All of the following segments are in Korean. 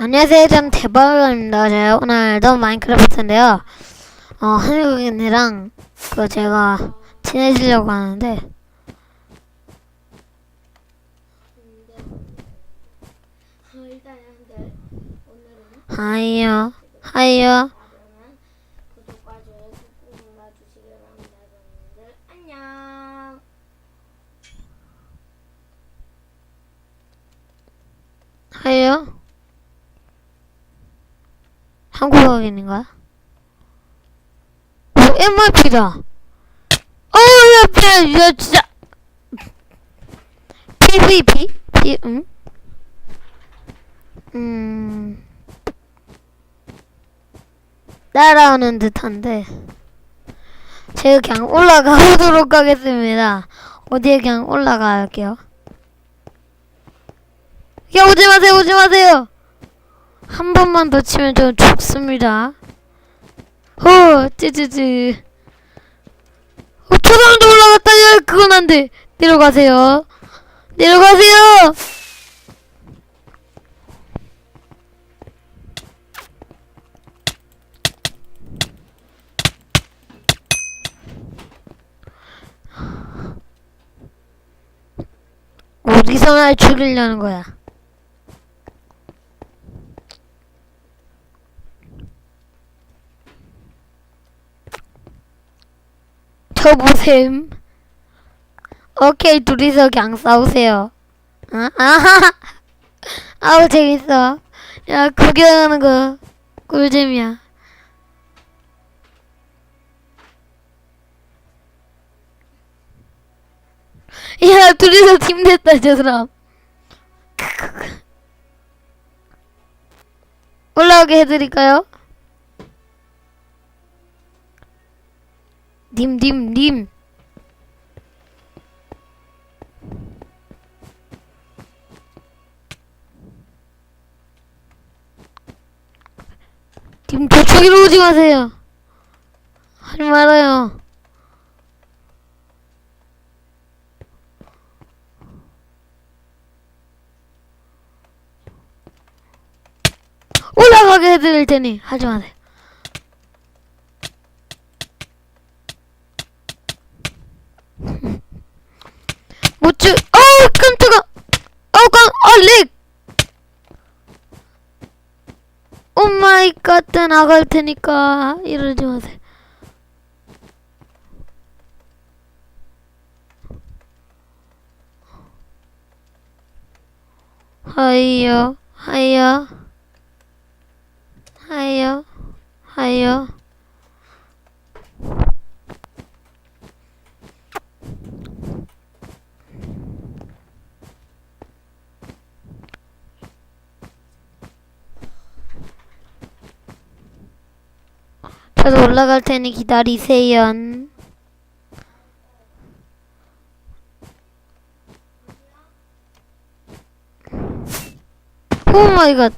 안녕하세요. 저는 대박입니다. 제가 오늘도 마인크래프트인데요. 어, 한국인이랑 그 제가 친해지려고 하는데 하이요. 하이요. 구독과 좋아요 꾹 눌러주시기 바랍니다. 여러분들 안녕. 하이요. 한국어인인가요? 오, MRP다. 어, 야, 야, 야, 진짜. PVP? P, 응? 음. 따라오는 듯한데. 제가 그냥 올라가 보도록 하겠습니다. 어디에 그냥 올라갈게요. 야, 오지 마세요, 오지 마세요! 한 번만 더 치면 저 죽습니다. 어, 찌찌찌. 어, 저 사람도 올라갔다. 야, 그건 안 돼. 내려가세요. 내려가세요! 어디서 날 죽이려는 거야? 저 보셈. 오케이, 둘이서 그냥 싸우세요. 아, 아하! 아우, 재밌어. 야, 구경하는 거, 꿀잼이야. 야, 둘이서 팀 됐다, 저 사람. 올라오게 해드릴까요? 님, 님, 님. 님, 저쪽으로 오지 마세요. 하지 말아요. 올라가게 해드릴 테니 하지 마세요. 못 주, 어우, 깜짝아! 어우, 깜, 어, 렉! 오 마이 갓, 나갈 테니까, 이러지 마세요. 하이요, 하이요, 하이요, 하이요. 저도 올라갈 테니 기다리세요. 오 마이 갓.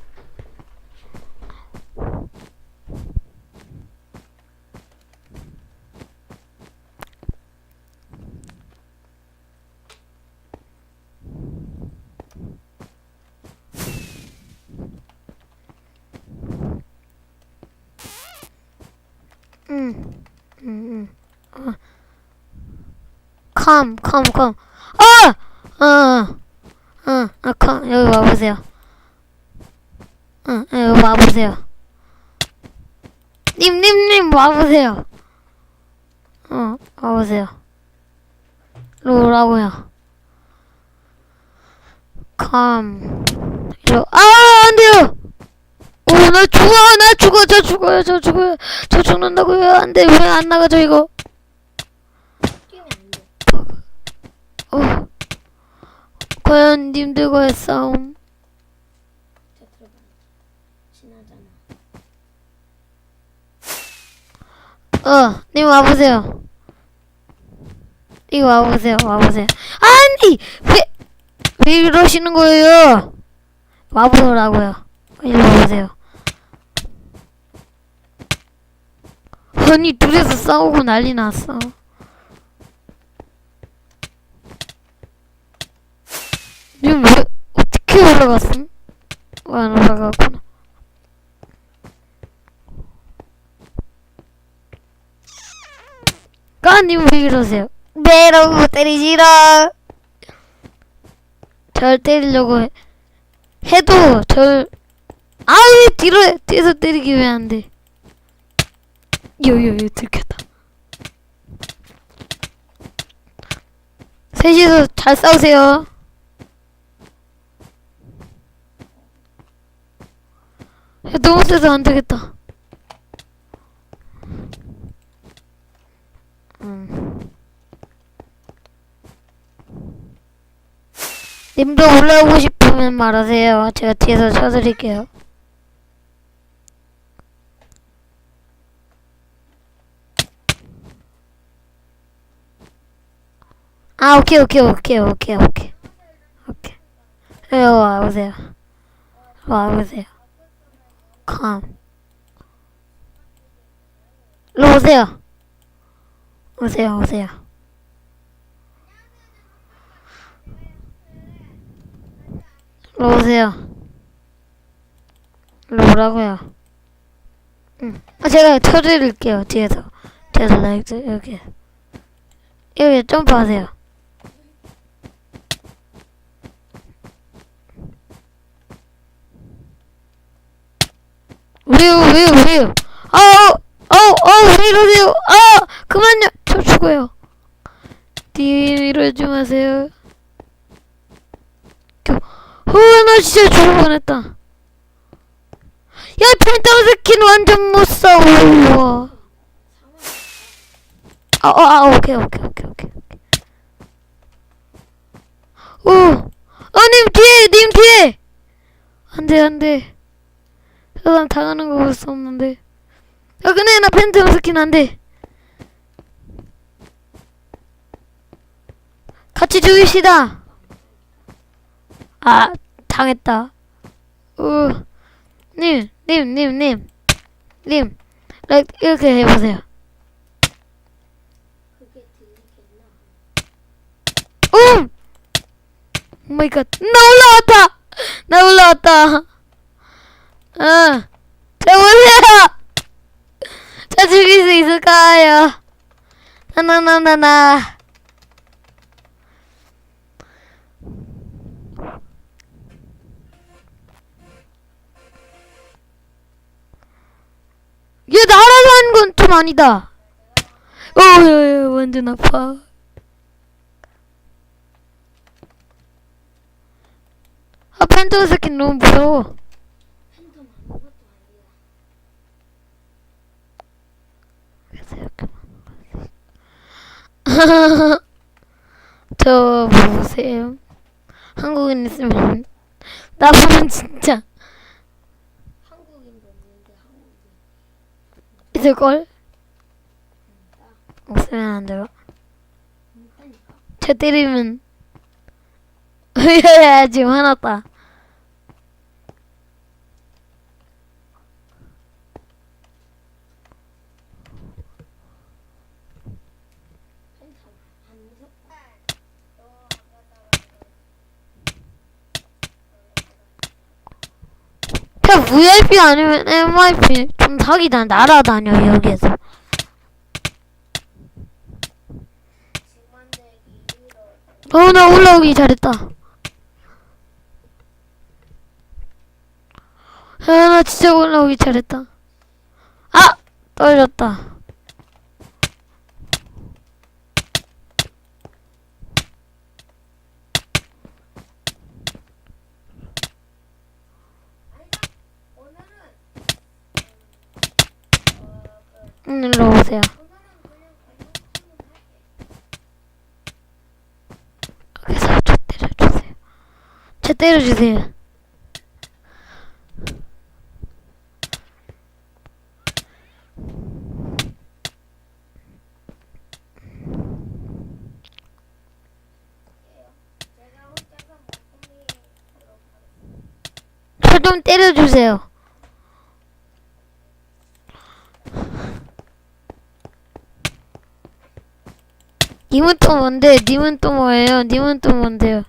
응, 응, 응. 어. 컴, 컴, 컴. 아! 어, 어, 어, 컴. 여기 와보세요. 응, 어, 여기 와보세요. 님, 님, 님, 와보세요. 어, 와보세요. 일로 오라고요. 컴. 일로, 아, 안 돼요! 오, 나 죽어, 나 죽어, 저 죽어요, 저 죽어요. 저 죽는다고요? 안 돼, 왜 안 나가죠, 이거? 뛰면 안 돼. 어. 과연 님들과의 싸움. 어, 님 와보세요. 이거 와보세요, 와보세요. 아니! 왜, 왜 이러시는 거예요? 와보라고요. 일로 와보세요. 아니 둘이서 싸우고 난리 났어. 지금 왜 어떻게 올라갔음? 안 올라갔구나. 까님 왜 이러세요? 매라고 때리지라. 절 때리려고 해. 해도 절 아왜 뒤로 해? 뒤에서 때리기 왜 안 돼? 요요요 들켰다. 셋이서 잘 싸우세요. 야, 너무 세서 안 되겠다. 음. 님도 올라오고 싶으면 말하세요. 제가 뒤에서 쳐드릴게요. 아, 오케이, 오케이, 오케이, 오케이, 오케이. 오케이. 네, 와, 오세요. 와, 오세요. 컴. 일로 오세요. 오세요, 오세요. 일로 오세요. 일로 오라고요. 응. 아, 제가 쳐드릴게요, 뒤에서. 뒤에서 여기. 여기 점프하세요. 왜요, 왜요, 왜요? 아우, 아우, 아우, 왜 이러세요? 아, 그만요. 저 죽어요. 님, 이러지 마세요. 겨, 어, 나 진짜 죽을 뻔했다. 야, 펜타운 스킨 완전 못 싸워. 아, 어, 아, 오케이, 오케이, 오케이, 오케이. 오, 어, 님 뒤에, 님 뒤에. 안 돼, 안 돼. 저 사람 당하는 거 볼 수 없는데. 야, 근데 나 팬텀 스킨 안 돼. 같이 죽입시다. 아, 당했다. 어, 님, 님, 님, 님. 님, 라- 이렇게 해보세요. 음! 오 마이 갓. 나 올라왔다! 나 올라왔다! 어. 자, 보세요! 자, 죽일 수 있을까요? 나나나나나. 얘 날아서 하는 건좀 아니다. 어, 야, 야, 완전 아파. 아, 팬텀 스킨 너무 무서워. 팬텀 아무것도 저 보세요. 한국인 있으면 나보면 진짜 한국인도 없는데 한국인. 있을걸? 나 없으면 안 돼요. 저 때리면 야 지금 화났다. 팬텀 안 무섭다. 그냥 VIP 아니면 MIP 좀 사기다 날아다녀 여기에서. 직만들기 힘들어. 어나 올라오기 잘했다. 아나 진짜 올라오기 잘했다. 아 떨어졌다. 응 일로 오세요. 여기서 저 때려주세요. 저 때려주세요. 저 좀 때려주세요. 님은 또 뭔데? 님은 또 뭐예요? 님은 또 뭔데요?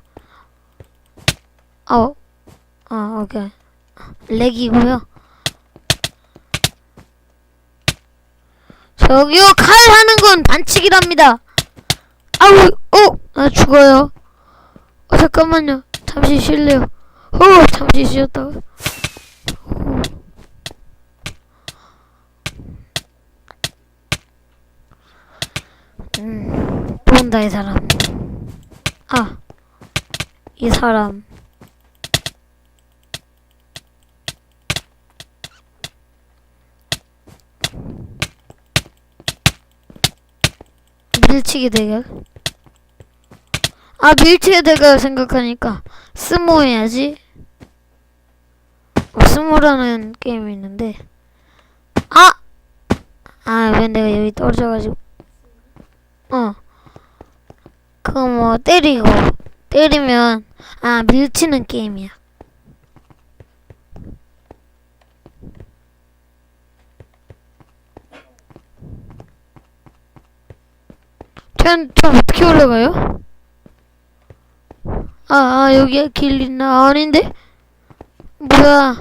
어, 아, 오케이. 렉이고요. 저기요, 칼 하는 건 반칙이랍니다. 아우, 어, 나 죽어요. 어, 잠깐만요. 잠시 쉴래요. 어, 잠시 쉬었다가. 어. 음, 또 온다, 이 사람. 아, 이 사람. 밀치기 대결. 아, 밀치기 대결 생각하니까 스모 해야지. 어, 스모라는 게임이 있는데. 아! 아, 왜 내가 여기 떨어져가지고. 어. 그거 뭐, 때리고, 때리면, 아, 밀치는 게임이야. 전, 저 어떻게 올라가요? 아, 아, 여기에 길 있나? 아닌데? 뭐야.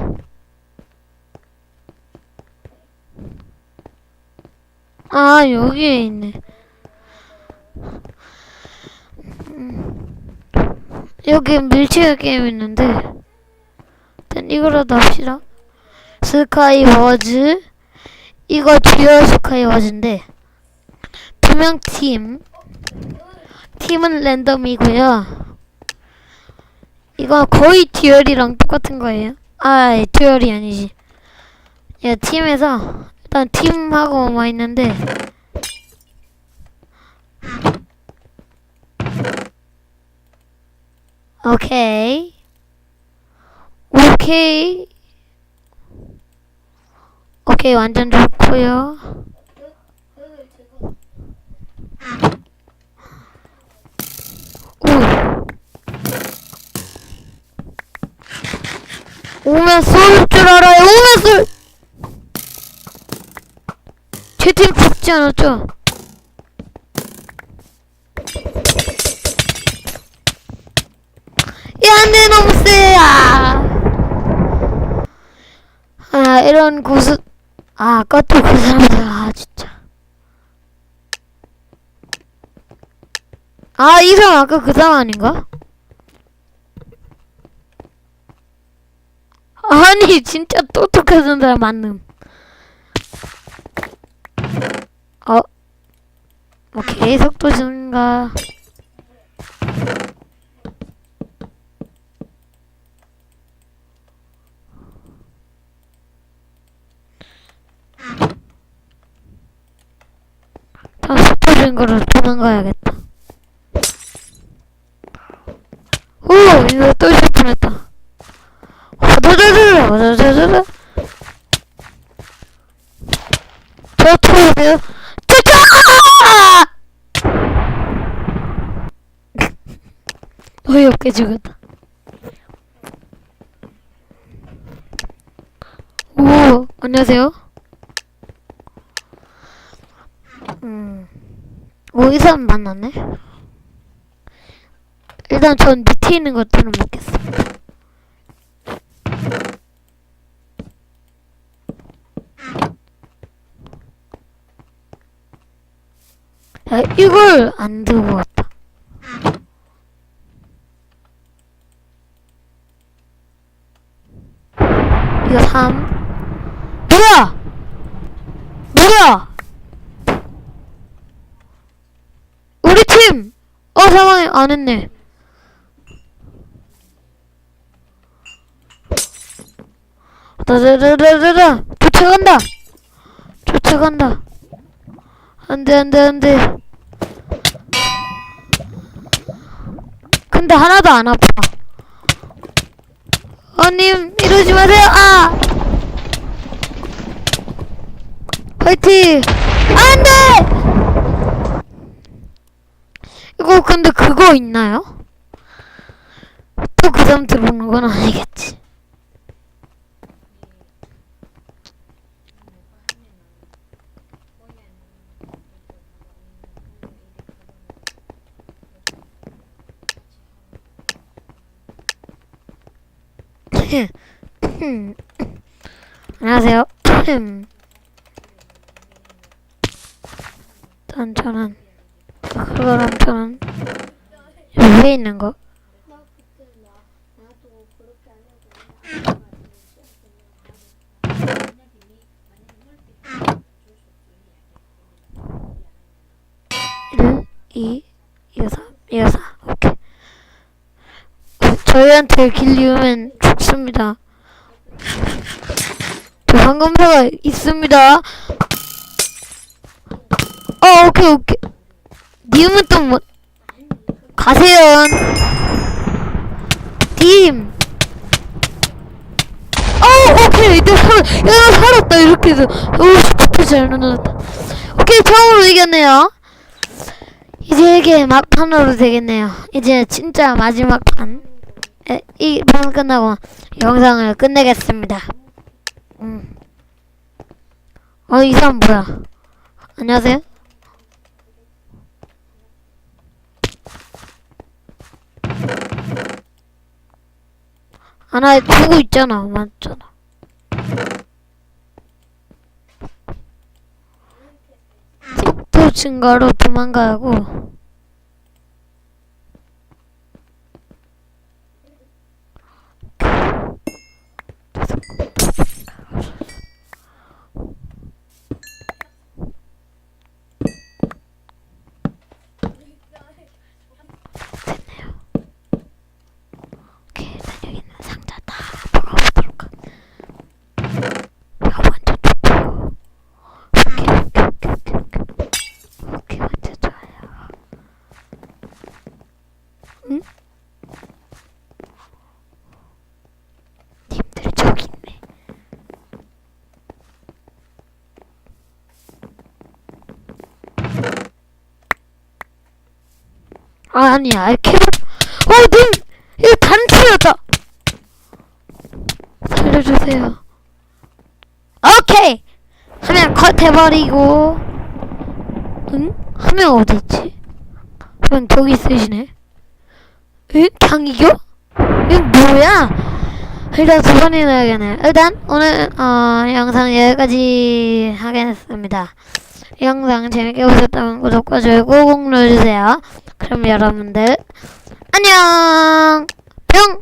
아, 여기에 있네. 여기 밀치기 게임 있는데. 일단 이거라도 합시다. 스카이워즈. 이거 듀얼 스카이워즈인데. 두 명 팀. 팀은 랜덤이고요. 이거 거의 듀얼이랑 똑같은 거예요. 아, 듀얼이 아니지. 야, 팀에서 일단 팀하고 뭐 있는데 오케이. 오케이. 오케이, 완전 좋고요. 오. 오면 쏠 줄 알아요. 오면 쏠. 제팀 죽지 않았죠? 야, 안돼 너무 세. 아. 아, 이런 고수. 아, 아까 또그 사람들. 아, 진짜. 아, 이 사람 아까 그 사람 아닌가? 아니, 진짜 똑똑해진 사람 맞는. 어. 오케이, 속도 증가. 증가로 도망가야겠다. 오, 이거 또실 뻔했다. 호도도도, 호도도도. 저 토르세요? 쫓아! 어이없게 죽었다. 오, 안녕하세요. 음, 사람 만났네. 일단 전 밑에 있는 것들은 먹겠습니다. 야, 이걸 안 들고 왔다. 이거 3. 뭐야! 뭐야! 우리 팀! 어, 상황이 안 했네. 다다다다다다! 쫓아간다! 쫓아간다! 안 돼, 안 돼, 안 돼. 근데 하나도 안 아파. 어님, 이러지 마세요! 아! 화이팅! 안 돼! 이거 근데 그거 있나요? 또 그 다음 들어오는 건 아니겠지. 안녕하세요. 단천은 그거랑 저는 위에 있는 거. 나 그때 나 나도 그렇게 하려고 일, 이, 이거 삼, 이거 사. 오케이. 저희한테 길리우면 죽습니다. 저 황금사가 있습니다. 어, 오케이, 오케이. 니음은 또 뭐, 가세요. 팀. 어, 오케이. 내가 살, 야, 나 살았다. 이렇게 해서. 오, 스포트 잘 눌렀다. 오케이, 처음으로 이겼네요. 이제 이게 막판으로 되겠네요. 이제 진짜 마지막 판. 에, 이판 끝나고 영상을 끝내겠습니다. 음. 어, 이 사람 뭐야? 안녕하세요? 아, 나 주고 있잖아. 맞잖아. 속도 증가로 도망가고. 됐네요. 오케이, 일단 여기 있는 상자 다 먹어보도록 할게요. 이거 먼저 좋고. 오케이, 오케이, 오케이, 오케이, 오케이. 오케이, 먼저 좋아요. 응? 님들 저기 있네. 아, 아니야. 캐롤. 어, 님! 이거 단추였다! 살려주세요. 오케이! 화면 컷 해버리고. 응? 화면 어디있지? 화면 저기 있으시네. 응? 이겨? 이건 뭐야? 일단 두 번이나 해야겠네. 일단, 오늘, 어, 영상 여기까지 하겠습니다. 이 영상 재밌게 보셨다면 구독과 좋아요 꾹 눌러주세요. 그럼 여러분들, 안녕! 뿅!